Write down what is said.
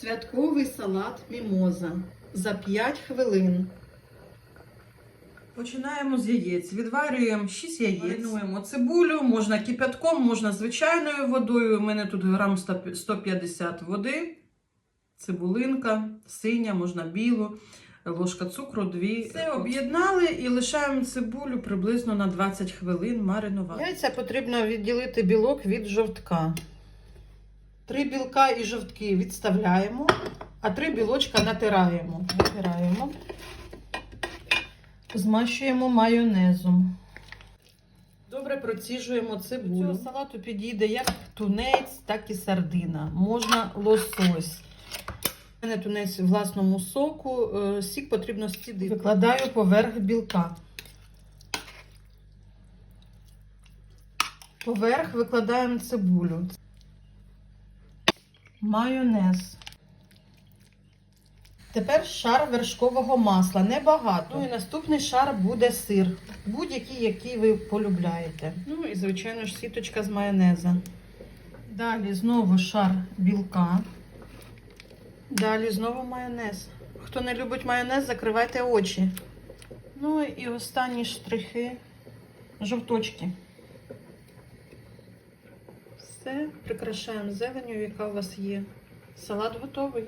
Святковий салат мімоза за 5 хвилин. Починаємо з яєць. Відварюємо 6 яєць. Маринуємо цибулю, можна кипятком, можна звичайною водою. У мене тут грам 150 води, цибулинка, синя, можна білу, ложка цукру, 2. Все об'єднали і лишаємо цибулю приблизно на 20 хвилин маринувати. Яйця потрібно відділити білок від жовтка. Три білка і жовтки відставляємо, а три білочка натираємо. Натираємо. Змащуємо майонезом. Добре проціжуємо цибулю. До цього салату підійде як тунець, так і сардина. Можна лосось. У мене тунець в власному соку. е, Сік потрібно стідити. Викладаю поверх білка. Поверх викладаємо цибулю. Майонез. Тепер шар вершкового масла. Небагато. Ну і наступний шар буде сир. Будь-який, який ви полюбляєте. Ну і, звичайно ж, сіточка з майонеза. Далі знову шар білка. Далі знову майонез. Хто не любить майонез, закривайте очі. Ну і останні штрихи жовточки. Все, прикрашаємо зеленю, яка у вас є. Салат готовий.